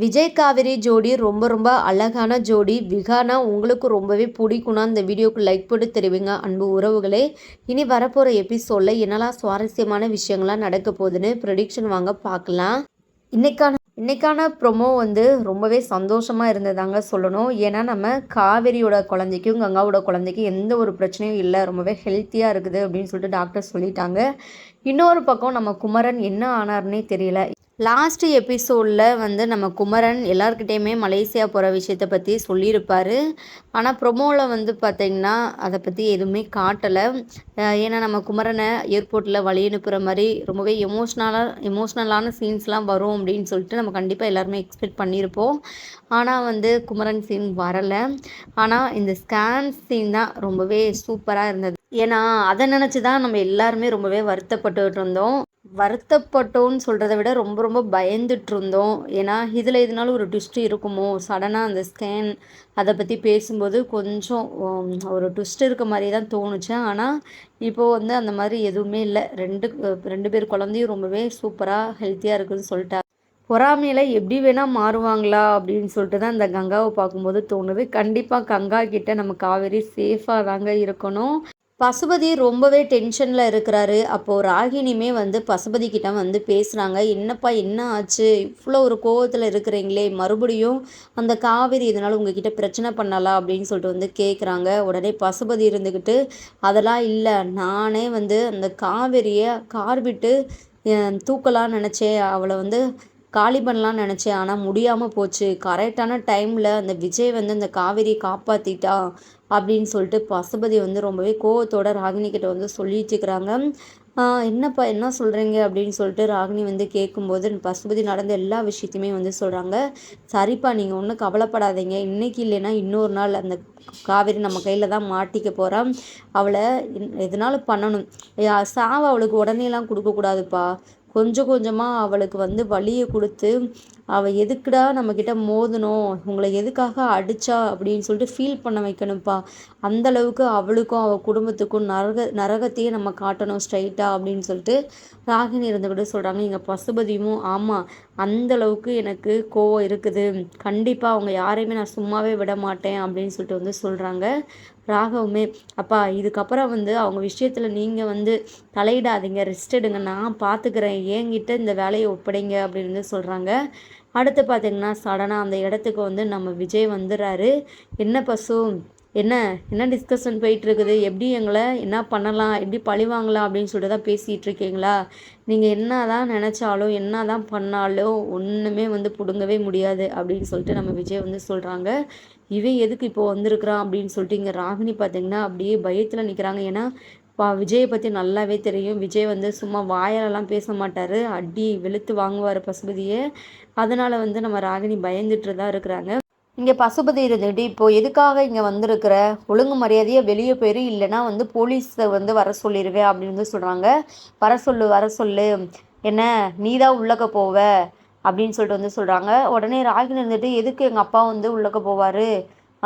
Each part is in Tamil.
விஜய் காவேரி ஜோடி ரொம்ப ரொம்ப அழகான ஜோடி. விகானா உங்களுக்கு ரொம்பவே பிடிக்கும்னா இந்த வீடியோக்கு லைக் போட்டு தெரிவிங்க. அன்பு உறவுகளே இனி வரப்போகிற எபிசோடில் என்னெல்லாம் சுவாரஸ்யமான விஷயங்கள்லாம் நடக்க போகுதுன்னு ப்ரொடிக்ஷன் வாங்க பார்க்கலாம். இன்னைக்கான இன்றைக்கான ப்ரொமோ வந்து ரொம்பவே சந்தோஷமாக இருந்ததாங்க சொல்லணும். ஏன்னா நம்ம காவேரியோட குழந்தைக்கும் கங்காவோட குழந்தைக்கும் எந்த ஒரு பிரச்சனையும் இல்லை. ரொம்பவே ஹெல்த்தியாக இருக்குது அப்படின்னு சொல்லிட்டு டாக்டர் சொல்லிட்டாங்க. இன்னொரு பக்கம் நம்ம குமரன் என்ன ஆனார்னே தெரியல. லாஸ்ட் எபிசோடில் வந்து நம்ம குமரன் எல்லாருக்கிட்டேயுமே மலேசியா போகிற விஷயத்தை பற்றி சொல்லியிருப்பார். ஆனால் ப்ரொமோவில் வந்து பார்த்திங்கன்னா அதை பற்றி எதுவுமே காட்டலை. ஏன்னா நம்ம குமரனை ஏர்போர்ட்டில் வழி அனுப்புகிற மாதிரி ரொம்பவே எமோஷ்னலாக எமோஷ்னலான சீன்ஸ்லாம் வரும் அப்படின்னு சொல்லிட்டு நம்ம கண்டிப்பாக எல்லாருமே எக்ஸ்பெக்ட் பண்ணியிருப்போம். ஆனால் வந்து குமரன் சீன் வரலை. ஆனால் இந்த ஸ்கேன் சீன் தான் ரொம்பவே சூப்பராக இருந்தது. ஏன்னா அதை நினச்சி தான் நம்ம எல்லாருமே ரொம்பவே வருத்தப்பட்டு இருந்தோம். வருத்தப்பட்டோன்னு சொல்கிறத விட ரொம்ப ரொம்ப பயந்துட்டு இருந்தோம் ஏன்னா இதில் எதுனாலும் ஒரு ட்விஸ்ட் இருக்குமோ? சடனாக அந்த ஸ்கேன் அதை பற்றி பேசும்போது கொஞ்சம் ஒரு ட்விஸ்ட் இருக்க மாதிரி தான் தோணுச்சு. ஆனால் இப்போது வந்து அந்த மாதிரி எதுவுமே இல்லை. ரெண்டு ரெண்டு பேர் குழந்தையும் ரொம்பவே சூப்பராக ஹெல்த்தியாக இருக்குதுன்னு சொல்லிட்டாங்க பொறாமையில் எப்படி வேணால் மாறுவாங்களா? அப்படின்னு சொல்லிட்டு தான் இந்த கங்காவை பார்க்கும்போது தோணுது. கண்டிப்பாக கங்கா கிட்டே நம்ம காவேரி சேஃபாக தாங்க இருக்கணும். பசுபதி ரொம்பவே டென்ஷனில் இருக்கிறாரு. அப்போது ராகினியுமே வந்து பசுபதி கிட்ட வந்து பேசுகிறாங்க என்னப்பா என்ன ஆச்சு? இவ்வளோ ஒரு கோவத்தில் இருக்கிறீங்களே. மறுபடியும் அந்த காவேரி இதனால் உங்ககிட்ட பிரச்சனை பண்ணலாம் அப்படின்னு சொல்லிட்டு வந்து கேட்குறாங்க உடனே பசுபதி இருந்துக்கிட்டு அதெல்லாம் இல்லை. நானே வந்து அந்த காவேரியை கார் விட்டு தூக்கலாம் நினச்சேன் அவளை வந்து காலி பண்ணலாம்னு நினச்சேன் ஆனால் முடியாமல் போச்சு. கரெக்டான டைமில் அந்த விஜய் வந்து அந்த காவேரியை காப்பாற்றிட்டா அப்படின்னு சொல்லிட்டு பசுபதி வந்து ரொம்பவே கோவத்தோட ராகினி கிட்ட வந்து சொல்லிட்டுருக்குறாங்க என்னப்பா என்ன சொல்கிறீங்க அப்படின்னு சொல்லிட்டு ராகினி வந்து கேட்கும்போது பசுபதி நடந்த எல்லா விஷயத்தையுமே வந்து சொல்கிறாங்க சரிப்பா நீங்கள் ஒன்றும் கவலைப்படாதீங்க. இன்றைக்கி இல்லைன்னா இன்னொரு நாள் அந்த காவேரி நம்ம கையில் தான் மாட்டிக்க போகிறான் அவளை எதனாலும் பண்ணணும்? சாவை அவளுக்கு உடனேலாம் கொடுக்கக்கூடாதுப்பா கொஞ்சம் கொஞ்சமாக அவளுக்கு வந்து வழியை கொடுத்து அவள் எதுக்குடா நம்மக்கிட்ட மோதணும்? உங்களை எதுக்காக அடித்தா அப்படின்னு சொல்லிட்டு ஃபீல் பண்ண வைக்கணும்ப்பா. அந்தளவுக்கு அவளுக்கும் அவள் குடும்பத்துக்கும் நரக நரகத்தையே நம்ம காட்டணும் ஸ்ட்ரைட்டாக அப்படின்னு சொல்லிட்டு ராகினி இருந்துக்கிட்டு சொல்கிறாங்க எங்கள் பசுபதியும் ஆமாம் அந்தளவுக்கு எனக்கு கோவம் இருக்குது. கண்டிப்பாக அவங்க யாரையுமே நான் சும்மாவே விட மாட்டேன் அப்படின்னு சொல்லிட்டு வந்து சொல்கிறாங்க ராகவுமே. அப்பா இதுக்கப்புறம் வந்து அவங்க விஷயத்தில் நீங்கள் வந்து தலையிடாதீங்க ரெஸ்ட் எடுங்க. நான் பார்த்துக்கிறேன் ஏங்கிட்ட இந்த வேலையை ஒப்படைங்க அப்படின்னு சொல்கிறாங்க அடுத்து பார்த்திங்கன்னா சடனாக அந்த இடத்துக்கு வந்து நம்ம விஜய் வந்துடுறாரு. என்ன பசு? என்ன? என்ன டிஸ்கஷன் போயிட்டுருக்குது? எப்படி எங்களை? என்ன பண்ணலாம்? எப்படி பழி வாங்கலாம்? அப்படின்னு சொல்லிட்டு தான் பேசிகிட்டு இருக்கீங்களா? நீங்கள் என்ன தான் நினச்சாலும் என்ன தான் பண்ணாலும் ஒன்றுமே வந்து பிடுங்கவே முடியாது அப்படின்னு சொல்லிட்டு நம்ம விஜய் வந்து சொல்கிறாங்க இவன் எதுக்கு இப்போ வந்திருக்கிறான் அப்படின்னு சொல்லிட்டு இங்கே ராகினி பார்த்தீங்கன்னா அப்படியே பயத்தில் நிற்கிறாங்க ஏன்னா வா விஜயை பற்றி நல்லாவே தெரியும். விஜய் வந்து சும்மா வாயாலெல்லாம் பேச மாட்டார். அடி வெளுத்து வாங்குவார் பசுபதியை. அதனால் வந்து நம்ம ராகினி பயந்துட்டு தான் இருக்கிறாங்க. இங்கே பசுபதி இருந்துட்டு இப்போது எதுக்காக இங்கே வந்திருக்கிற? ஒழுங்கு மரியாதையாக வெளியே போயிரு இல்லைன்னா வந்து போலீஸை வந்து வர சொல்லிடுவேன் அப்படின்னு வந்து சொல்கிறாங்க வர சொல்லு வர சொல்லு. என்ன நீ தான் உள்ளக்க போவ அப்படின்னு சொல்லிட்டு வந்து சொல்கிறாங்க உடனே ராகினி இருந்துட்டு எதுக்கு எங்கள் அப்பா வந்து உள்ளக்க போவார்?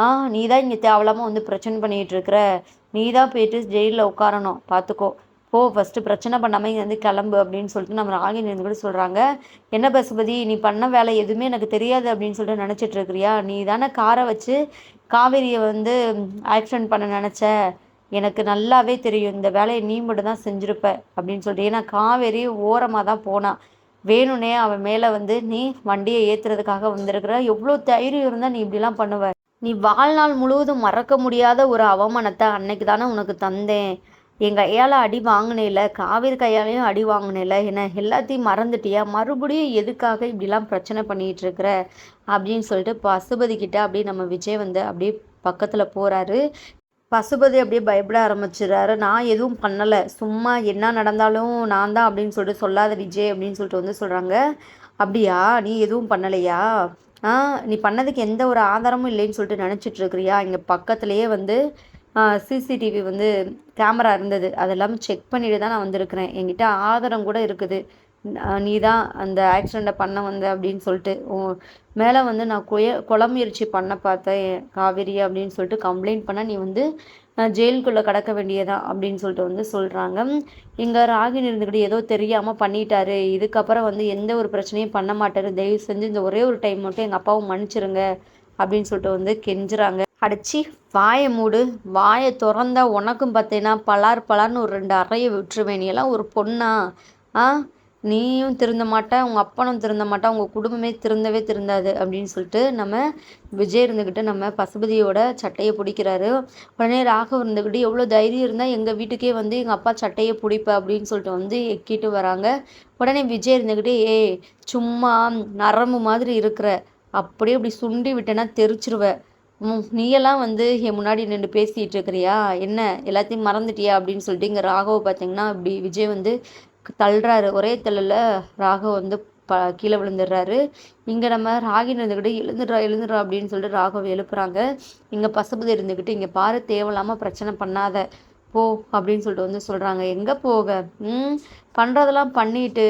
ஆ நீ தான் இங்கே தேவலாமல் வந்து பிரச்சனை பண்ணிகிட்டு இருக்கிற நீ தான் போயிட்டு ஜெயிலில் உட்காரணும் பார்த்துக்கோ போ ஃபஸ்ட்டு பிரச்சனை பண்ணாமல் இங்கே வந்து கிளம்பு அப்படின்னு சொல்லிட்டு நம்ம ராகினி கூட சொல்கிறாங்க என்ன பசுபதி நீ பண்ண வேலை எதுவுமே எனக்கு தெரியாது அப்படின்னு சொல்லிட்டு நினச்சிட்டு இருக்கிறியா நீ தானே காரை வச்சு காவேரியை வந்து ஆக்சிடென்ட் பண்ண நினச்ச. எனக்கு நல்லாவே தெரியும். இந்த வேலையை நீ மட்டும் தான் செஞ்சுருப்ப அப்படின்னு சொல்லிட்டு. ஏன்னா காவேரி ஓரமாக தான் போனான் வேணும்னே அவன் மேலே வந்து நீ வண்டியை ஏற்றுறதுக்காக வந்திருக்கிற. எவ்வளோ தைரியம் இருந்தால் நீ இப்படிலாம் பண்ணுவ. நீ வாழ்நாள் முழுவதும் மறக்க முடியாத ஒரு அவமானத்தை அன்னைக்கு தானே உனக்கு தந்தேன். எங்கள் கையால் அடி வாங்கினேல காவிரி கையாலையும் அடி வாங்கினேல என்ன எல்லாத்தையும் மறந்துட்டியா? மறுபடியும் எதுக்காக இப்படிலாம் பிரச்சனை பண்ணிகிட்டு இருக்கிற? அப்படின்னு சொல்லிட்டு பசுபதி கிட்ட அப்படியே நம்ம விஜய் வந்து அப்படியே பக்கத்தில் போகிறாரு பசுபதி அப்படியே பயப்பட ஆரம்பிச்சிடுறாரு. நான் எதுவும் பண்ணலை. சும்மா என்ன நடந்தாலும் நான் தான் அப்படின்னு சொல்லிட்டு சொல்லாத விஜய் அப்படின்னு சொல்லிட்டு வந்து சொல்கிறாங்க அப்படியா? நீ எதுவும் பண்ணலையா? நீ பண்ணதுக்கு எந்த ஒரு ஆதாரமும் இல்லைன்னு சொல்லிட்டு நினச்சிட்டு இருக்கிறியா இங்கே பக்கத்துலேயே வந்து சிசிடிவி வந்து கேமரா இருந்தது. அதெல்லாம் செக் பண்ணிட்டு தான் நான் வந்திருக்கிறேன். என்கிட்ட ஆதாரம் கூட இருக்குது. நீ தான் அந்த ஆக்சிடெண்ட்டை பண்ண வந்த அப்படின்னு சொல்லிட்டு. மேலே வந்து நான் கொய கொலை முயற்சி பண்ண பார்த்தேன் காவேரி அப்படின்னு சொல்லிட்டு கம்ப்ளைண்ட் பண்ண நீ வந்து ஜெயிலுக்குள்ளே கடக்க வேண்டியதான் அப்படின்னு சொல்லிட்டு வந்து சொல்கிறாங்க இங்கே ராகின் இருந்துக்கிட்டு ஏதோ தெரியாமல் பண்ணிட்டாரு. இதுக்கப்புறம் வந்து எந்த ஒரு பிரச்சனையும் பண்ண மாட்டார். தயவு செஞ்சு இந்த ஒரே ஒரு டைம் மட்டும் எங்கள் அப்பாவும் மன்னிச்சிருங்க அப்படின்னு சொல்லிட்டு வந்து கெஞ்சுறாங்க. அடிச்சு வாயை மூடு. வாயை திறந்தா உனக்கும் பார்த்தீங்கன்னா பலார் பலார்னு ஒரு ரெண்டு அறையை விட்டுருவேன். நீ எல்லாம் ஒரு பொண்ணா? ஆ? நீயும் திருந்த மாட்ட உங்கள் அப்பனும் திருந்த மாட்டா உங்கள் குடும்பமே திருந்தவே திருந்தாது அப்படின்னு சொல்லிட்டு நம்ம விஜய் இருந்துக்கிட்டு நம்ம பசுபதியோட சட்டையை பிடிக்கிறாரு. உடனே ராகவ் இருந்துக்கிட்டு எவ்வளோ தைரியம் இருந்தால் எங்கள் வீட்டுக்கே வந்து எங்கள் அப்பா சட்டையை பிடிப்ப அப்படின்னு சொல்லிட்டு வந்து எக்கிட்டு வராங்க. உடனே விஜய் இருந்துக்கிட்டு ஏ சும்மா நரம்பு மாதிரி இருக்கிற அப்படியே இப்படி சுண்டி விட்டேன்னா தெரிச்சிருவேன் நீயெல்லாம் வந்து என் முன்னாடி நின்று பேசிகிட்டு இருக்கிறியா? என்ன எல்லாத்தையும் மறந்துட்டியா? அப்படின்னு சொல்லிட்டு இங்கே ராகவ் பார்த்தீங்கன்னா இப்படி விஜய் வந்து தள்ளுறாரு. ஒரே தள்ளல ராகவ் வந்து ப கீழே விழுந்துடுறாரு. இங்கே நம்ம ராகின் இருந்துக்கிட்டு எழுந்துடுறா எழுந்துடுறா அப்படின்னு சொல்லிட்டு ராகவ் எழுப்புறாங்க. இங்கே பசுபதி இருந்துக்கிட்டு இங்கே பாரு தேவையில்லாமல் பிரச்சனை பண்ணாத. போ அப்படின்னு சொல்லிட்டு வந்து சொல்கிறாங்க எங்கே போக? ம் பண்ணுறதெல்லாம் பண்ணிட்டு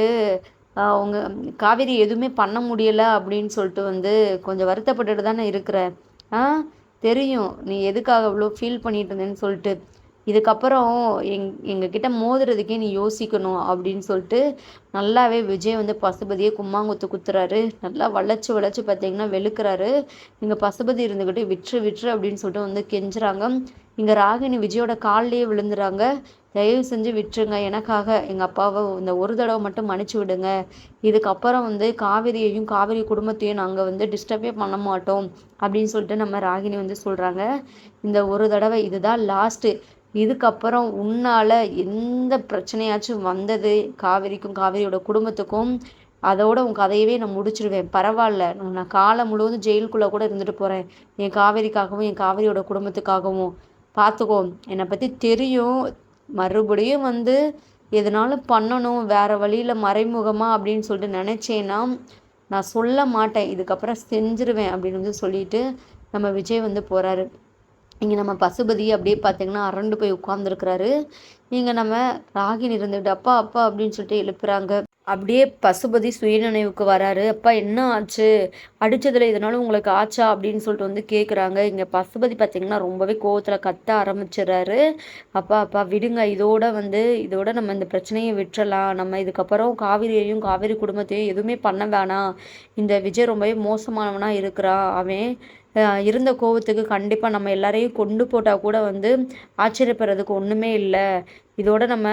அவங்க காவேரி எதுவுமே பண்ண முடியலை அப்படின்னு சொல்லிட்டு வந்து கொஞ்சம் வருத்தப்பட்டுட்டு தானே இருக்கிற. ஆ தெரியும். நீ எதுக்காக அவ்வளோ ஃபீல் பண்ணிட்டு இருந்தேன்னு சொல்லிட்டு. இதுக்கப்புறம் எங் எங்ககிட்ட மோதுறதுக்கே நீ யோசிக்கணும் அப்படின்னு சொல்லிட்டு நல்லாவே விஜய் வந்து பசுபதியை கும்மாங்குத்து குத்துறாரு. நல்லா வளைச்சி வளைச்சி பார்த்தீங்கன்னா வெளுக்கிறாரு. இங்கே பசுபதி இருந்துக்கிட்டு விற்று விற்று அப்படின்னு சொல்லிட்டு வந்து கெஞ்சுறாங்க. இங்கே ராகினி விஜயோட கால்லையே விழுந்துறாங்க. தயவு செஞ்சு விட்டுருங்க எனக்காக எங்கள் அப்பாவை இந்த ஒரு தடவை மட்டும் மன்னிச்சு விடுங்க. இதுக்கப்புறம் வந்து காவிரியையும் காவிரி குடும்பத்தையும் நாங்கள் வந்து டிஸ்டர்பே பண்ண மாட்டோம் அப்படின்னு சொல்லிட்டு நம்ம ராகினி வந்து சொல்கிறாங்க இந்த ஒரு தடவை இதுதான் லாஸ்ட்டு இதுக்கப்புறம் உன்னால் எந்த பிரச்சனையாச்சும் வந்தது காவேரிக்கும் காவேரியோட குடும்பத்துக்கும் அதோட உன் கதையவே நான் முடிச்சிருவேன். பரவாயில்ல. நான் காலம் முழுவதும் ஜெயிலுக்குள்ளே கூட இருந்துட்டு போகிறேன் என் காவேரிக்காகவும் என் காவேரியோட குடும்பத்துக்காகவும். பார்த்துக்கோ என்னை பற்றி தெரியும். மறுபடியும் வந்து எதனாலும் பண்ணணும் வேறு வழியில் மறைமுகமாக அப்படின்னு சொல்லிட்டு நினச்சேன்னா நான் சொல்ல மாட்டேன். இதுக்கப்புறம் செஞ்சிருவேன் அப்படின்னு வந்து சொல்லிட்டு நம்ம விஜய் வந்து போகிறாரு இங்கே நம்ம பசுபதி அப்படியே பார்த்தீங்கன்னா அரண்டு போய் உட்காந்துருக்குறாரு இங்கே நம்ம ராகினி இருந்துட்டு அப்பா அப்பா அப்படின்னு சொல்லிட்டு எழுப்புறாங்க. அப்படியே பசுபதி சுயநினைவுக்கு வராரு. அப்பா என்ன ஆச்சு? அடித்ததில் இதனால உங்களுக்கு ஆச்சா? அப்படின்னு சொல்லிட்டு வந்து கேட்குறாங்க இங்கே பசுபதி பார்த்திங்கன்னா ரொம்பவே கோவத்தில் கத்த ஆரம்பிச்சிடுறாரு. அப்பா அப்பா விடுங்க. இதோட வந்து இதோட நம்ம இந்த பிரச்சனையை விட்டுறலாம். நம்ம இதுக்கப்புறம் காவிரியையும் காவிரி குடும்பத்தையும் எதுவுமே பண்ண வேணாம். இந்த விஜய் ரொம்பவே மோசமானவனாக இருக்கிறான். அவன் இருந்த கோவத்துக்கு கண்டிப்பாக நம்ம எல்லாரையும் கொண்டு போட்டால் கூட வந்து ஆச்சரியப்படுறதுக்கு ஒன்றுமே இல்லை. இதோட நம்ம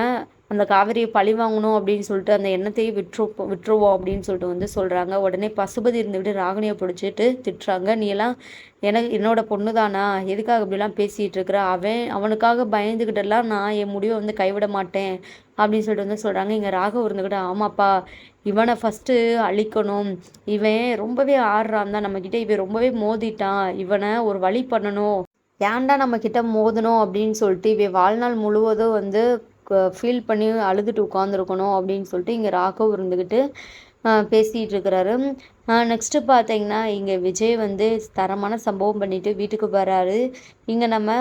அந்த காவிரியை பழி வாங்கணும் அப்படின்னு சொல்லிட்டு அந்த எண்ணத்தையும் விட்டுரு விட்டுருவோம் அப்படின்னு சொல்லிட்டு வந்து சொல்கிறாங்க உடனே பசுபதி இருந்துக்கிட்டு ராகினியை பிடிச்சிட்டு திட்டுறாங்க. நீ எல்லாம் எனக்கு என்னோட பொண்ணு தானா எதுக்காக இப்படிலாம் பேசிகிட்டு இருக்கிற? அவன் அவனுக்காக பயந்துக்கிட்டெல்லாம் நான் என் முடிவை வந்து கைவிட மாட்டேன். அப்படின்னு சொல்லிட்டு வந்து சொல்கிறாங்க இங்கே ராகவ் இருந்துக்கிட்ட ஆமாப்பா இவனை ஃபஸ்ட்டு அழிக்கணும். இவன் ரொம்பவே ஆடுறான் தான் நம்மக்கிட்ட இவன் ரொம்பவே மோதிட்டான். இவனை ஒரு வழி பண்ணணும். ஏன்டா நம்மக்கிட்ட மோதணும் அப்படின்னு சொல்லிட்டு இவன் வாழ்நாள் முழுவதும் வந்து ஃபீல் பண்ணி அழுதுட்டு உட்காந்துருக்கணும் அப்படின்னு சொல்லிட்டு இங்கே ராகவ் இருந்துக்கிட்டு பேசிகிட்டு இருக்கிறாரு. நெக்ஸ்ட்டு பார்த்தீங்கன்னா இங்கே விஜய் வந்து தரமான சம்பவம் பண்ணிவிட்டு வீட்டுக்கு வராரு இங்கே நம்ம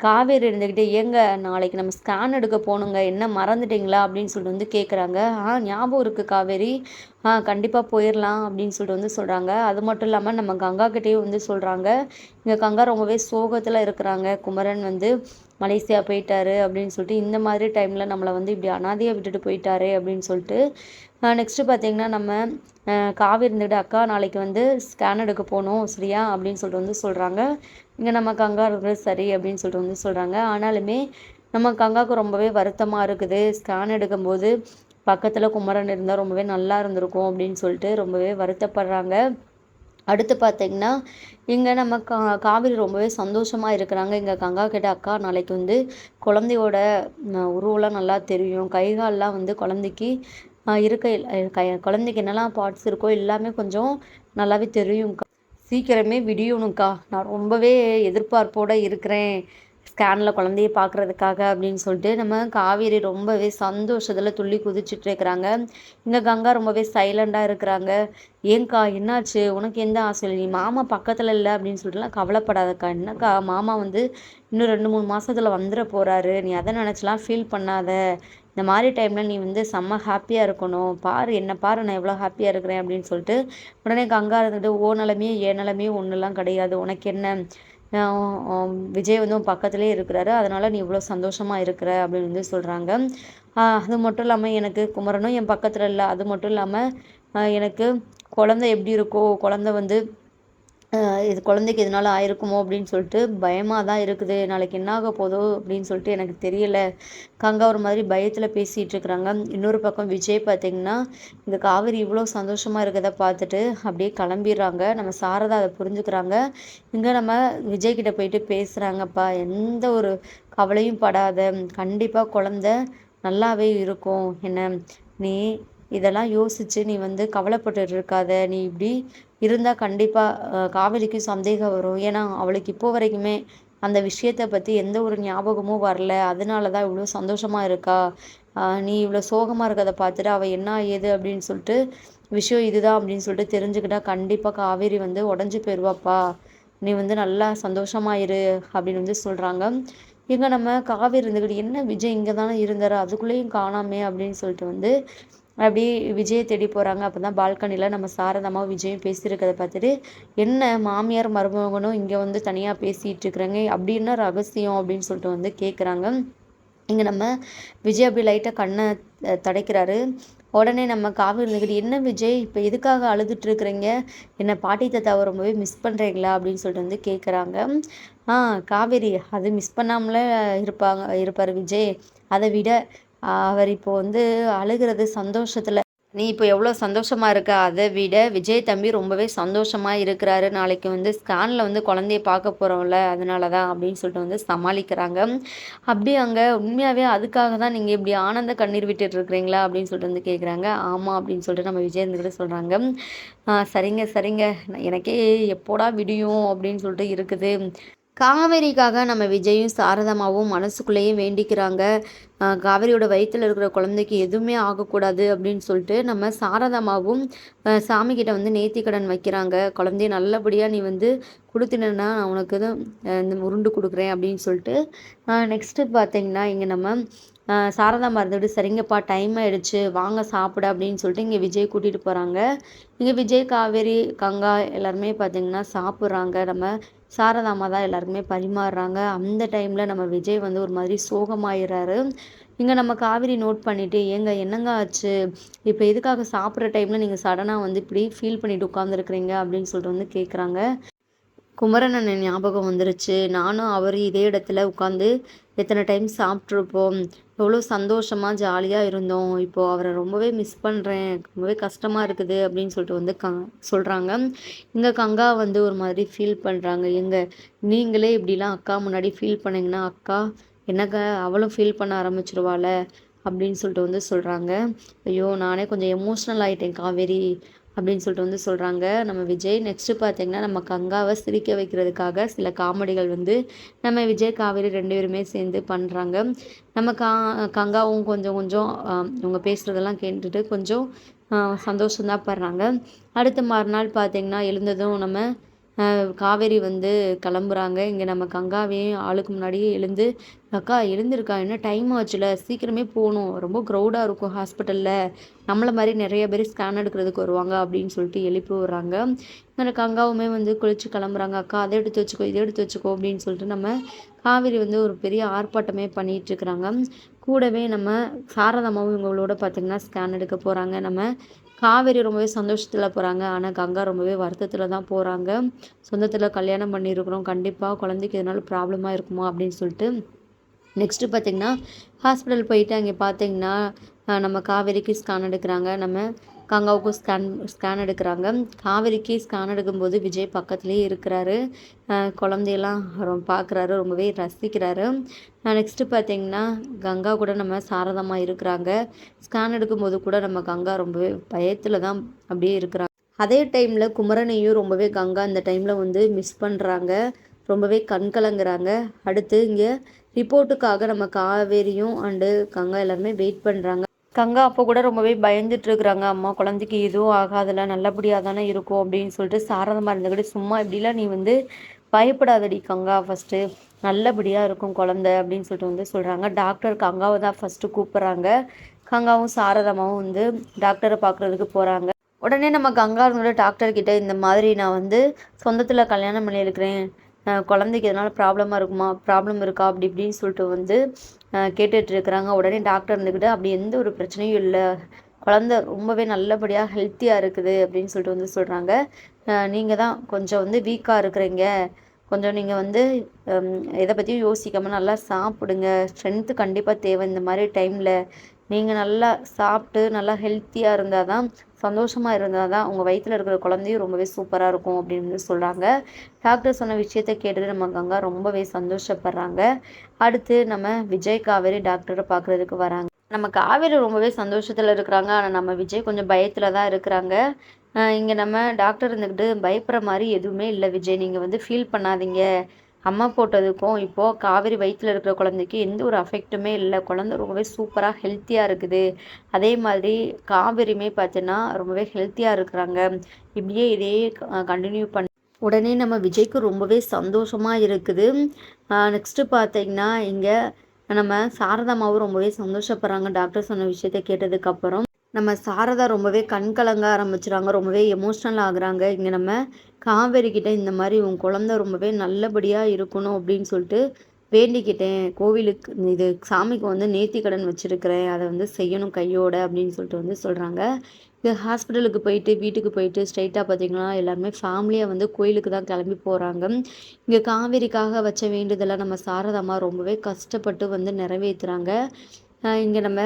காவேரி இருந்துக்கிட்டு ஏங்க நாளைக்கு நம்ம ஸ்கேன் எடுக்க போகணுங்க என்ன மறந்துட்டிங்களா? அப்படின்னு சொல்லிட்டு வந்து கேட்குறாங்க ஆ ஞாபகம் இருக்குது காவேரி. ஆ கண்டிப்பாக போயிடலாம் அப்படின்னு சொல்லிட்டு வந்து சொல்கிறாங்க அது மட்டும் இல்லாமல் நம்ம கங்கா கிட்டேயும் வந்து சொல்கிறாங்க இங்கே கங்கா ரொம்பவே சோகத்தில் இருக்கிறாங்க. குமரன் வந்து மலேசியா போயிட்டாரு அப்படின்னு சொல்லிட்டு இந்த மாதிரி டைமில் நம்மளை வந்து இப்படி அனாதையாக விட்டுட்டு போயிட்டாரு அப்படின்னு சொல்லிட்டு நெக்ஸ்ட்டு பார்த்தீங்கன்னா நம்ம காவி இருந்துக்கிட்டு அக்கா நாளைக்கு வந்து ஸ்கேன் எடுக்க போகணும் சரியா? அப்படின்னு சொல்லிட்டு வந்து சொல்கிறாங்க இங்கே நம்ம கங்கா இருக்கிறது சரி அப்படின்னு சொல்லிட்டு வந்து சொல்கிறாங்க ஆனாலுமே நம்ம கங்காவுக்கு ரொம்பவே வருத்தமாக இருக்குது. ஸ்கேன் எடுக்கும்போது பக்கத்தில் குமரன் இருந்தால் ரொம்பவே நல்லா இருந்திருக்கும் அப்படின்னு சொல்லிட்டு ரொம்பவே வருத்தப்படுறாங்க. அடுத்து பார்த்தீங்கன்னா இங்கே நம்ம கா காவிரி ரொம்பவே சந்தோஷமாக இருக்கிறாங்க. இங்கே கங்கா கிட்ட அக்கா நாளைக்கு வந்து குழந்தையோட உருவெலாம் நல்லா தெரியும். கைகாலெலாம் வந்து குழந்தைக்கு இருக்க குழந்தைக்கு என்னெல்லாம் பார்ட்ஸ் இருக்கோ எல்லாமே கொஞ்சம் நல்லாவே தெரியும்க்கா. சீக்கிரமே விடியணும்க்கா. நான் ரொம்பவே எதிர்பார்ப்போடு இருக்கிறேன். ஸ்கேனில் குழந்தைய பார்க்குறதுக்காக அப்படின்னு சொல்லிட்டு நம்ம காவேரி ரொம்பவே சந்தோஷத்தில் துள்ளி குதிச்சுட்டு இருக்கிறாங்க. இங்கே கங்கா ரொம்பவே சைலண்டாக இருக்கிறாங்க. ஏங்க்கா என்னாச்சு? உனக்கு எந்த ஆசை? இல்லை நீ மாமா பக்கத்தில் இல்லை அப்படின்னு சொல்லிட்டுலாம் கவலைப்படாதக்கா. என்னக்கா மாமா வந்து இன்னும் ரெண்டு மூணு மாதத்தில் வந்துட போகிறாரு நீ அதை நினச்சிலாம் ஃபீல் பண்ணாத. இந்த மாதிரி டைமில் நீ வந்து செம்ம ஹாப்பியாக இருக்கணும். பாரு என்ன பாரு நான் எவ்வளோ ஹாப்பியாக இருக்கிறேன் அப்படின்னு சொல்லிட்டு உடனே கங்கா இருந்துட்டு ஓ நிலமையே ஏ நிலமையே ஒன்றுலாம் கிடையாது. உனக்கு என்ன? விஜய் வந்து உன் பக்கத்துலேயே இருக்கிறாரு. அதனால் நீ இவ்வளோ சந்தோஷமாக இருக்கிற? அப்படின்னு வந்து சொல்கிறாங்க அது மட்டும் இல்லாமல் எனக்கு குமரனும் என் பக்கத்தில் இல்லை. அது மட்டும் இல்லாமல் எனக்கு குழந்த எப்படி இருக்கோ குழந்த வந்து இது குழந்தைக்கு இதனால் ஆயிருக்குமோ அப்படின்னு சொல்லிட்டு பயமாக தான் இருக்குது. நாளைக்கு என்ன ஆக போதோ அப்படின்னு சொல்லிட்டு எனக்கு தெரியல. கங்கா ஒரு மாதிரி பயத்தில் பேசிகிட்டு இருக்கிறாங்க. இன்னொரு பக்கம் விஜய் பார்த்திங்கன்னா இந்த காவிரி இவ்வளோ சந்தோஷமாக இருக்கிறத பார்த்துட்டு அப்படியே கிளம்பிடுறாங்க. நம்ம சாரதா அதை புரிஞ்சுக்கிறாங்க. இங்கே நம்ம விஜய்கிட்ட போயிட்டு பேசுகிறாங்கப்பா எந்த ஒரு கவலையும் படாத கண்டிப்பாக குழந்த நல்லாவே இருக்கும். என்ன நீ இதெல்லாம் யோசித்து நீ வந்து கவலைப்பட்டு இருக்காத நீ இப்படி இருந்தால் கண்டிப்பாக காவேரிக்கு சந்தேகம் வரும். ஏன்னா அவளுக்கு இப்போ வரைக்குமே அந்த விஷயத்தை பற்றி எந்த ஒரு ஞாபகமும் வரல. அதனால தான் இவ்வளோ சந்தோஷமாக இருக்கா நீ இவ்வளோ சோகமாக இருக்கிறத பார்த்துட்டு அவள் என்ன ஏது அப்படின்னு சொல்லிட்டு விஷயம் இதுதான் அப்படின்னு சொல்லிட்டு தெரிஞ்சுக்கிட்டா கண்டிப்பாக காவேரி வந்து உடஞ்சி போயிடுவாப்பா நீ வந்து நல்லா சந்தோஷமாக இரு அப்படின்னு வந்து சொல்கிறாங்க இங்கே நம்ம காவேரி இருந்துக்கிட்டு என்ன விஜய் இங்கே தானே இருந்தார்? அதுக்குள்ளேயும் காணாமே அப்படின்னு சொல்லிட்டு வந்து அப்படியே விஜயை தேடி போகிறாங்க அப்போ தான் பால்கனியில் நம்ம சாரதாமாவும் விஜயும் பேசியிருக்கிறத பார்த்துட்டு என்ன மாமியார் மருமகனும் இங்கே வந்து தனியாக பேசிகிட்டு இருக்கிறாங்க. அப்படின்னா ரகசியம்? அப்படின்னு சொல்லிட்டு வந்து கேட்குறாங்க இங்கே நம்ம விஜய் அப்படி லைட்டாக கண்ணை தடைக்கிறாரு. உடனே நம்ம காவி இருந்துக்கிட்டு என்ன விஜய் இப்போ எதுக்காக அழுதுட்டுருக்குறீங்க என்னை பாட்டி தாத்தாவை ரொம்பவே மிஸ் பண்ணுறீங்களா அப்படின்னு சொல்லிட்டு வந்து கேட்குறாங்க ஆ காவேரி அது மிஸ் பண்ணாமலே இருப்பாங்க இருப்பார் விஜய். அதை விட அவர் இப்போ வந்து அழுகிறது சந்தோஷத்தில். நீ இப்போ எவ்வளோ சந்தோஷமாக இருக்க? அதை விட விஜய் தம்பி ரொம்பவே சந்தோஷமாக இருக்கிறாரு. நாளைக்கு வந்து ஸ்கேனில் வந்து குழந்தைய பார்க்க போகிறோம்ல அதனால தான் அப்படின்னு சொல்லிட்டு வந்து சமாளிக்கிறாங்க. அப்படி அங்கே உண்மையாகவே அதுக்காக தான் நீங்கள் இப்படி ஆனந்த கண்ணீர் விட்டுட்டு இருக்கிறீங்களா? அப்படின்னு சொல்லிட்டு வந்து கேட்குறாங்க ஆமாம் அப்படின்னு சொல்லிட்டு நம்ம விஜய் இருந்துக்கிட்ட சொல்கிறாங்க சரிங்க சரிங்க. எனக்கே எப்போடா விடியும் அப்படின்னு சொல்லிட்டு இருக்குது. காவேரிக்காக நம்ம விஜயும் சாரதாமாவும் மனசுக்குள்ளேயும் வேண்டிக்கிறாங்க. காவேரியோட வயிற்றில் இருக்கிற குழந்தைக்கு எதுவுமே ஆகக்கூடாது அப்படின்னு சொல்லிட்டு நம்ம சாரதாமாவும் சாமிக்கிட்ட வந்து நேர்த்தி கடன் வைக்கிறாங்க. குழந்தைய நல்லபடியாக நீ வந்து கொடுத்துட்டேன்னா நான் உனக்கு தான் இந்த உருண்டு கொடுக்குறேன் அப்படின்னு சொல்லிட்டு நெக்ஸ்ட்டு பார்த்தீங்கன்னா இங்கே நம்ம சாரதா மருந்துட்டு சரிங்கப்பா டைம் ஆகிடுச்சு வாங்க சாப்பிட அப்படின்னு சொல்லிட்டு இங்கே விஜய் கூட்டிகிட்டு போகிறாங்க இங்கே விஜய் காவேரி கங்கா எல்லாருமே பார்த்திங்கன்னா சாப்பிட்றாங்க. நம்ம சாரதாமா தான் எல்லாருக்குமே பரிமாறுறாங்க. அந்த டைமில் நம்ம விஜய் வந்து ஒரு மாதிரி சோகமாயிடுறாரு இங்கே நம்ம காவிரி நோட் பண்ணிவிட்டு ஏங்க என்னங்க ஆச்சு? இப்போ எதுக்காக சாப்பிட்ற டைமில் நீங்கள் சடனாக வந்து இப்படி ஃபீல் பண்ணிட்டு உட்காந்துருக்குறீங்க அப்படின்னு சொல்லிட்டு வந்து கேட்குறாங்க குமரன் ஞாபகம் வந்துருச்சு. நானும் அவர் இதே இடத்துல உட்காந்து எத்தனை டைம் சாப்பிட்ருப்போம் எவ்வளோ சந்தோஷமாக ஜாலியாக இருந்தோம். இப்போது அவரை ரொம்பவே மிஸ் பண்ணுறேன் ரொம்பவே கஷ்டமாக இருக்குது அப்படின்னு சொல்லிட்டு வந்து க சொல்கிறாங்க இங்கே கங்கா வந்து ஒரு மாதிரி ஃபீல் பண்ணுறாங்க எங்கே நீங்களே இப்படிலாம் அக்கா முன்னாடி ஃபீல் பண்ணிங்கன்னா அக்கா என்னக்க அவளும் ஃபீல் பண்ண ஆரம்பிச்சிருவாள் அப்படின்னு சொல்லிட்டு வந்து சொல்கிறாங்க ஐயோ நானே கொஞ்சம் எமோஷ்னல் ஆகிட்டேன் காவேரி. அப்படின்னு சொல்லிட்டு வந்து சொல்கிறாங்க நம்ம விஜய் நெக்ஸ்ட்டு பார்த்திங்கன்னா நம்ம கங்காவை சிரிக்க வைக்கிறதுக்காக சில காமெடிகள் வந்து நம்ம விஜய் காவேரி ரெண்டு பேருமே சேர்ந்து பண்ணுறாங்க நம்ம கா கங்காவும் கொஞ்சம் கொஞ்சம் இவங்க பேசுகிறதெல்லாம் கேட்டுட்டு கொஞ்சம் சந்தோஷம்தான் படுறாங்க. அடுத்த மறுநாள் பார்த்திங்கன்னா எழுந்ததும் நம்ம காவேரி வந்து கிளம்புறாங்க. இங்கே நம்ம கங்காவையும் ஆளுக்கு முன்னாடியே எழுந்து அக்கா எழுந்திருக்கா? என்ன டைம் ஆச்சுல? சீக்கிரமே போகணும். ரொம்ப க்ரௌடாக இருக்கும் ஹாஸ்பிட்டலில் நம்மளை மாதிரி நிறைய பேர் ஸ்கேன் எடுக்கிறதுக்கு வருவாங்க அப்படின்னு சொல்லிட்டு எழுப்பி விடுறாங்க. இந்த கங்காவுமே வந்து குளிச்சு கிளம்புறாங்க. அக்கா அதை எடுத்து வச்சுக்கோ இதை எடுத்து வச்சுக்கோ அப்படின்னு சொல்லிட்டு நம்ம காவேரி வந்து ஒரு பெரிய ஆர்ப்பாட்டமே பண்ணிகிட்ருக்குறாங்க கூடவே நம்ம சாரதாமாவும் இவங்களோட பார்த்திங்கன்னா ஸ்கேன் எடுக்க போகிறாங்க நம்ம காவேரி ரொம்பவே சந்தோஷத்தில் போகிறாங்க ஆனால் கங்கா ரொம்பவே வருத்தத்தில் தான் போகிறாங்க சொந்தத்தில் கல்யாணம் பண்ணியிருக்கிறோம் கண்டிப்பாக குழந்தைக்கு எதனால ப்ராப்ளமாக இருக்குமா அப்படின்னு சொல்லிட்டு நெக்ஸ்ட்டு பார்த்திங்கன்னா ஹாஸ்பிட்டல் போயிட்டு அங்கே பார்த்திங்கன்னா நம்ம காவேரிக்கு ஸ்கேன் எடுக்கிறாங்க. நம்ம கங்காவுக்கும் ஸ்கேன் ஸ்கேன் எடுக்கிறாங்க. காவேரிக்கு ஸ்கேன் எடுக்கும்போது விஜய் பக்கத்துலேயே இருக்கிறாரு. குழந்தையெல்லாம் ரொம்ப பார்க்குறாரு ரொம்பவே ரசிக்கிறாரு. நெக்ஸ்ட்டு பார்த்தீங்கன்னா கங்கா கூட நம்ம சாரதமாக இருக்கிறாங்க. ஸ்கேன் எடுக்கும்போது கூட நம்ம கங்கா ரொம்பவே பயத்தில் தான் அப்படியே இருக்கிறாங்க அதே டைமில் குமரனையும் ரொம்பவே கங்கா இந்த டைமில் வந்து மிஸ் பண்ணுறாங்க ரொம்பவே கண் கலங்குறாங்க. அடுத்து இங்கே ரிப்போர்ட்டுக்காக நம்ம காவேரியும் அண்டு கங்கா எல்லாருமே வெயிட் பண்ணுறாங்க கங்கா அப்போ கூட ரொம்பவே பயந்துட்டு இருக்கிறாங்க அம்மா குழந்தைக்கு எதுவும் ஆகாதில்ல நல்லபடியாக தானே இருக்கும் அப்படின்னு சொல்லிட்டு சாரதமாக இருந்துக்கிட்டு சும்மா இப்படிலாம் நீ வந்து பயப்படாதடி கங்கா ஃபஸ்ட்டு நல்லபடியாக இருக்கும் குழந்த அப்படின்னு சொல்லிட்டு வந்து சொல்கிறாங்க டாக்டர் கங்காவை தான் ஃபஸ்ட்டு கூப்பிட்றாங்க. கங்காவும் சாரதமாவும் வந்து டாக்டரை பார்க்குறதுக்கு போகிறாங்க உடனே நம்ம கங்கா இருந்தோட டாக்டர் கிட்ட இந்த மாதிரி நான் வந்து சொந்தத்தில் கல்யாணம் பண்ணியிருக்கிறேன். குழந்தைக்கு எதனால் ப்ராப்ளமாக இருக்குமா? ப்ராப்ளம் இருக்கா? அப்படி இப்படின்னு சொல்லிட்டு வந்து கேட்டுட்டு இருக்கிறாங்க. உடனே டாக்டர் இருந்துக்கிட்டு அப்படி எந்த ஒரு பிரச்சனையும் இல்லை. குழந்த ரொம்பவே நல்லபடியாக ஹெல்த்தியாக இருக்குது அப்படின்னு சொல்லிட்டு வந்து சொல்கிறாங்க நீங்கள் தான் கொஞ்சம் வந்து வீக்காக இருக்கிறீங்க. கொஞ்சம் நீங்கள் வந்து எதை பற்றியும் யோசிக்காமல் நல்லா சாப்பிடுங்க. ஸ்ட்ரென்த்து கண்டிப்பாக தேவை இந்த மாதிரி டைமில் நீங்கள் நல்லா சாப்பிட்டு நல்லா ஹெல்த்தியாக இருந்தால் தான் சந்தோஷமாக இருந்தால் தான் உங்கள் வயிற்றில் இருக்கிற குழந்தையும் ரொம்பவே சூப்பராக இருக்கும் அப்படின்னு சொல்கிறாங்க டாக்டர் சொன்ன விஷயத்த கேட்டுட்டு நம்ம கங்கா ரொம்பவே சந்தோஷப்படுறாங்க. அடுத்து நம்ம விஜய் காவேரி டாக்டரை பார்க்குறதுக்கு வராங்க. நம்ம காவேரி ரொம்பவே சந்தோஷத்தில் இருக்கிறாங்க. ஆனால் நம்ம விஜய் கொஞ்சம் பயத்தில் தான் இருக்கிறாங்க இங்கே நம்ம டாக்டர் இருந்துக்கிட்டு பயப்படுற மாதிரி எதுவுமே இல்லை விஜய். நீங்கள் வந்து ஃபீல் பண்ணாதீங்க. அம்மா போட்டதுக்கும் இப்போது காவேரி வயிற்றில் இருக்கிற குழந்தைக்கு எந்த ஒரு அஃபெக்ட்டுமே இல்லை. குழந்த ரொம்பவே சூப்பராக ஹெல்த்தியாக இருக்குது. அதே மாதிரி காவேரியுமே பார்த்தீங்கன்னா ரொம்பவே ஹெல்த்தியாக இருக்கிறாங்க. இப்படியே இதே கண்டினியூ பண்ண உடனே நம்ம விஜய்க்கு ரொம்பவே சந்தோஷமாக இருக்குது. நெக்ஸ்ட்டு பார்த்தீங்கன்னா இங்கே நம்ம சாரதாமாவும் ரொம்பவே சந்தோஷப்படுறாங்க. டாக்டர் சொன்ன விஷயத்த கேட்டதுக்கப்புறம் நம்ம சாரதா ரொம்பவே கண் கலங்க ஆரம்பிச்சுறாங்க ரொம்பவே எமோஷ்னல் ஆகுறாங்க. இங்கே நம்ம காவேரிக்கிட்ட இந்த மாதிரி உன் குழந்த ரொம்பவே நல்லபடியாக இருக்கணும் அப்படின்னு சொல்லிட்டு வேண்டிக்கிட்டேன். கோவிலுக்கு இது சாமிக்கு வந்து நேர்த்தி கடன் வச்சுருக்கிறேன். அதை வந்து செய்யணும் கையோட அப்படின்னு சொல்லிட்டு வந்து சொல்கிறாங்க இங்கே ஹாஸ்பிட்டலுக்கு போயிட்டு வீட்டுக்கு போயிட்டு ஸ்ட்ரைட்டாக பார்த்தீங்கன்னா எல்லாருமே ஃபேமிலியாக வந்து கோயிலுக்கு தான் கிளம்பி போகிறாங்க இங்கே காவேரிக்காக வச்ச வேண்டியதெல்லாம் நம்ம சாரதம்மா ரொம்பவே கஷ்டப்பட்டு வந்து நிறைவேற்றுறாங்க இங்கே நம்ம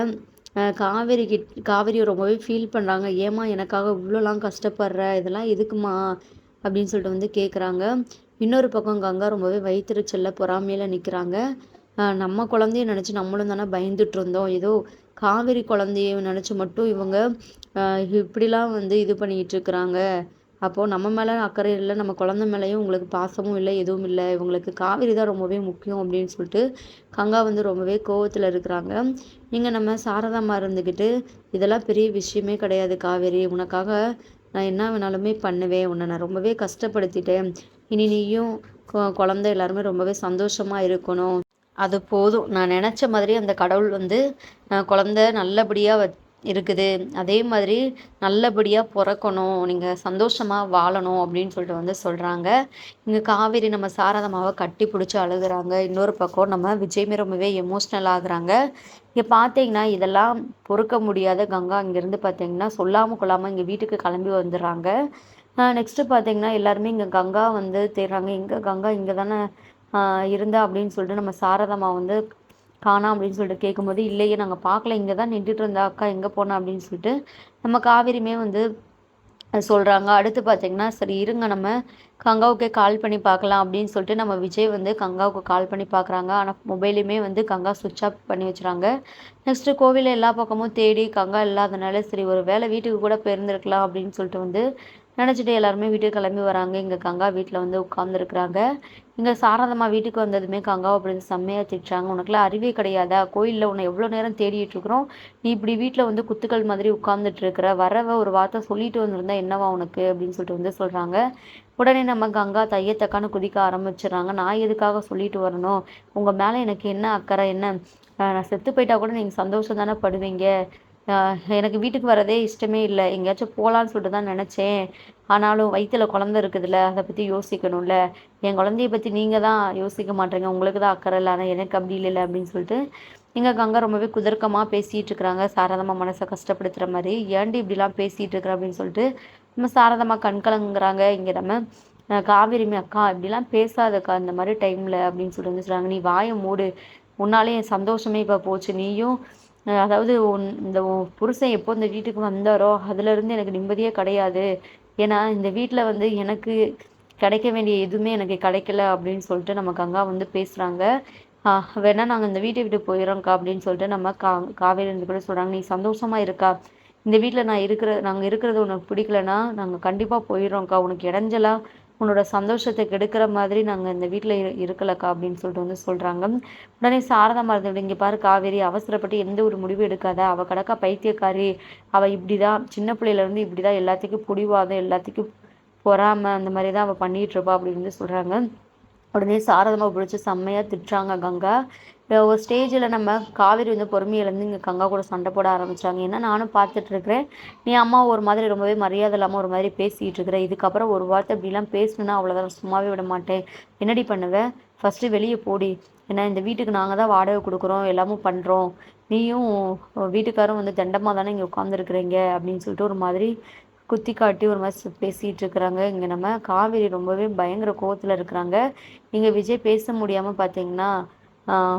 காவேரி கிட் காவேரியை ரொம்பவே ஃபீல் பண்ணுறாங்க ஏம்மா எனக்காக இவ்வளோலாம் கஷ்டப்படுற? இதெல்லாம் எதுக்குமா? அப்படின்னு சொல்லிட்டு வந்து கேட்குறாங்க இன்னொரு பக்கம் கங்கா ரொம்பவே வயிற்றுச்சல்ல பொறாமையில் நிற்கிறாங்க நம்ம குழந்தைய நினச்சி நம்மளும் தானே பயந்துட்டு இருந்தோம். ஏதோ காவேரி குழந்தைய நினச்சி மட்டும் இவங்க இப்படிலாம் வந்து இது பண்ணிக்கிட்டு இருக்கிறாங்க. அப்போது நம்ம மேலே அக்கறை இல்லை நம்ம குழந்த மேலேயும் உங்களுக்கு பாசமும் இல்லை எதுவும் இல்லை. இவங்களுக்கு காவேரி தான் ரொம்பவே முக்கியம் அப்படின்னு சொல்லிட்டு கங்கா வந்து ரொம்பவே கோவத்தில் இருக்கிறாங்க. நீங்கள் நம்ம சாரதாமா இருந்துக்கிட்டு இதெல்லாம் பெரிய விஷயமே கிடையாது காவேரி. உனக்காக நான் என்ன வேணாலுமே பண்ணுவேன். உன்னை நான் ரொம்பவே கஷ்டப்படுத்திட்டேன். இனி நீயும் குழந்தை எல்லாருமே ரொம்பவே சந்தோஷமாக இருக்கணும். அது போதும். நான் நினச்ச மாதிரி அந்த கடவுள் வந்து குழந்த நல்லபடியாக இருக்குது. அதே மாதிரி நல்லபடியாக பிறக்கணும். நீங்கள் சந்தோஷமாக வாழணும் அப்படின்னு சொல்லிட்டு வந்து சொல்கிறாங்க இங்கே காவேரி நம்ம சாரதமாவை கட்டி பிடிச்சி அழுகுறாங்க. இன்னொரு பக்கம் நம்ம விஜய்மே ரொம்பவே எமோஷ்னல் ஆகுறாங்க. இங்கே பார்த்தீங்கன்னா இதெல்லாம் பொறுக்க முடியாத கங்கா இங்கேருந்து பார்த்தீங்கன்னா சொல்லாமல் கொள்ளாமல் இங்கே வீட்டுக்கு கிளம்பி வந்துடுறாங்க. நெக்ஸ்ட்டு பார்த்தீங்கன்னா எல்லாருமே இங்கே கங்கா வந்து தேடுறாங்க. இங்கே கங்கா இங்கே தானே இருந்தா அப்படின்னு சொல்லிட்டு நம்ம சாரதம்மா வந்து காணா அப்படின்னு சொல்லிட்டு கேட்கும்போது இல்லையே நாங்கள் பார்க்கல. இங்கே தான் நின்றுட்டு இருந்தா அக்கா எங்கே போனா? அப்படின்னு சொல்லிட்டு நம்ம காவேரியுமே வந்து சொல்கிறாங்க அடுத்து பார்த்திங்கன்னா சரி இருங்க. நம்ம கங்காவுக்கே கால் பண்ணி பார்க்கலாம். அப்படின்னு சொல்லிட்டு நம்ம விஜய் வந்து கங்காவுக்கு கால் பண்ணி பார்க்குறாங்க. ஆனால் மொபைலுமே வந்து கங்கா சுவிட்ச் ஆஃப் பண்ணி வச்சுறாங்க. நெக்ஸ்ட்டு கோவிலில் எல்லா பக்கமும் தேடி கங்கா இல்லாதனால சரி ஒரு வேலை வீட்டுக்கு கூட போயிருந்துருக்கலாம். அப்படின்னு சொல்லிட்டு வந்து நினச்சிட்டு எல்லாருமே வீட்டுக்கு கிளம்பி வராங்க. இங்கே கங்கா வீட்டில் வந்து உட்காந்துருக்குறாங்க இங்கே சாரதம்மா வீட்டுக்கு வந்ததுமே கங்காவை அப்படின்னு செம்மையாக திட்டுறாங்க. உனக்குலாம் அறிவே கிடையாதா? கோயிலில் உன்னை எவ்வளோ நேரம் தேடிட்டு இருக்கிறோம். நீ இப்படி வீட்டில் வந்து குத்துக்கள் மாதிரி உட்காந்துட்டு இருக்கிற வரவ ஒரு வார்த்தை சொல்லிட்டு வந்திருந்தா என்னவா உனக்கு? அப்படின்னு சொல்லிட்டு வந்து சொல்கிறாங்க உடனே நம்ம கங்கா தையத்தக்கான குதிக்க ஆரம்பிச்சிடுறாங்க. நான் எதுக்காக சொல்லிட்டு வரணும்? உங்கள் மேலே எனக்கு என்ன அக்கறை? என்ன? நான் செத்து போயிட்டா கூட நீங்கள் சந்தோஷம் தானே படுவீங்க? எனக்கு வீட்டுக்கு வரதே இஷ்டமே இல்லை. எங்கேயாச்சும் போகலான்னு சொல்லிட்டு தான் நினச்சேன். ஆனாலும் வயிற்றில் குழந்த இருக்குதுல்ல அதை பற்றி யோசிக்கணும்ல. என் குழந்தைய பற்றி நீங்கள் தான் யோசிக்க மாட்டேங்க. உங்களுக்கு தான் அக்கறை இல்லை. ஆனால் எனக்கு அப்படி இல்லை அப்படின்னு சொல்லிட்டு எங்கள் கங்கா ரொம்பவே குதர்க்கமாக பேசிகிட்டு இருக்கிறாங்க. சாரதமாக மனசை கஷ்டப்படுத்துகிற மாதிரி. ஏன்டி இப்படிலாம் பேசிகிட்டு இருக்கிற அப்படின்னு சொல்லிட்டு நம்ம சாரதமாக கண்கலங்குறாங்க இங்கே நம்ம காவேரிமே அக்கா இப்படிலாம் பேசாதக்கா இந்த மாதிரி டைமில் அப்படின்னு சொல்லிட்டு வந்து சொல்கிறாங்க நீ வாயை மூடு. உன்னாலே என் சந்தோஷமே இப்போ போச்சு. நீயும் அதாவது உன் இந்த புருஷன் எப்போ இந்த வீட்டுக்கு வந்தாரோ அதுலேருந்து எனக்கு நிம்மதியே கிடையாது. ஏன்னா இந்த வீட்டில் வந்து எனக்கு கிடைக்க வேண்டிய எதுவுமே எனக்கு கிடைக்கல அப்படின்னு சொல்லிட்டு நம்ம கங்கா வந்து பேசுகிறாங்க வேணா நாங்கள் இந்த வீட்டை விட்டு போயிடறோம்க்கா அப்படின்னு சொல்லிட்டு நம்ம கா காவேரிந்து கூட சொல்கிறாங்க நீ சந்தோஷமாக இருக்கா? இந்த வீட்டில் நான் இருக்கிற நாங்கள் இருக்கிறது உனக்கு பிடிக்கலன்னா நாங்கள் கண்டிப்பாக போயிடுறோம்க்கா. உனக்கு இடைஞ்சலாக உன்னோட சந்தோஷத்தை கெடுக்கிற மாதிரி நாங்கள் இந்த வீட்டில் இரு இருக்கலக்கா அப்படின்னு சொல்லிட்டு வந்து சொல்கிறாங்க உடனே சாரதா மருந்து இங்கே பாரு காவேரி அவசரப்பட்டு எந்த ஒரு முடிவும் எடுக்காத. அவள் கடக்கா பைத்தியக்காரி. அவள் இப்படி தான் சின்ன பிள்ளையிலேருந்து இப்படி தான் எல்லாத்துக்கும் புடிவாதம் எல்லாத்துக்கும் பொறாமல் அந்த மாதிரி தான் அவள் பண்ணிகிட்ருப்பா அப்படின்னு வந்து சொல்கிறாங்க உடனே சாரதமாக பிடிச்சி செம்மையாக திட்டுறாங்க கங்கா. ஒரு ஸ்டேஜில் நம்ம காவேரி வந்து பொறுமையிலேருந்து இங்கே கங்கா கூட சண்டை போட ஆரம்பித்தாங்க ஏன்னா நானும் பார்த்துட்ருக்குறேன். நீ அம்மா ஒரு மாதிரி ரொம்பவே மரியாதை இல்லாமல் ஒரு மாதிரி பேசிகிட்டு இருக்கிற இதுக்கப்புறம் ஒரு வார்த்தை இப்படிலாம் பேசணுன்னா அவ்வளோதான் சும்மாவே விட மாட்டேன். என்னடி பண்ணுவேன் ஃபஸ்ட்டு வெளியே போடி. ஏன்னா இந்த வீட்டுக்கு நாங்கள் தான் வாடகை கொடுக்குறோம் எல்லாமும் பண்ணுறோம் நீயும் வீட்டுக்காரும் வந்து தண்டமாக தானே இங்கே உட்காந்துருக்குறீங்க அப்படின்னு சொல்லிட்டு ஒரு மாதிரி குத்தி காட்டி ஒரு மாதிரி பேசிகிட்டு இருக்கிறாங்க இங்கே நம்ம காவேரி ரொம்பவே பயங்கர கோவத்தில் இருக்கிறாங்க. இங்கே விஜய் பேச முடியாமல் பார்த்தீங்கன்னா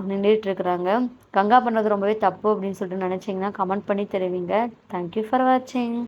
நின்றுட்டு இருக்கிறாங்க கங்கா பண்ணுறது ரொம்பவே தப்பு அப்படின்னு சொல்லிட்டு நினச்சிங்கன்னா கமெண்ட் பண்ணி தெரிவிங்க. தேங்க்யூ ஃபார் வாட்சிங்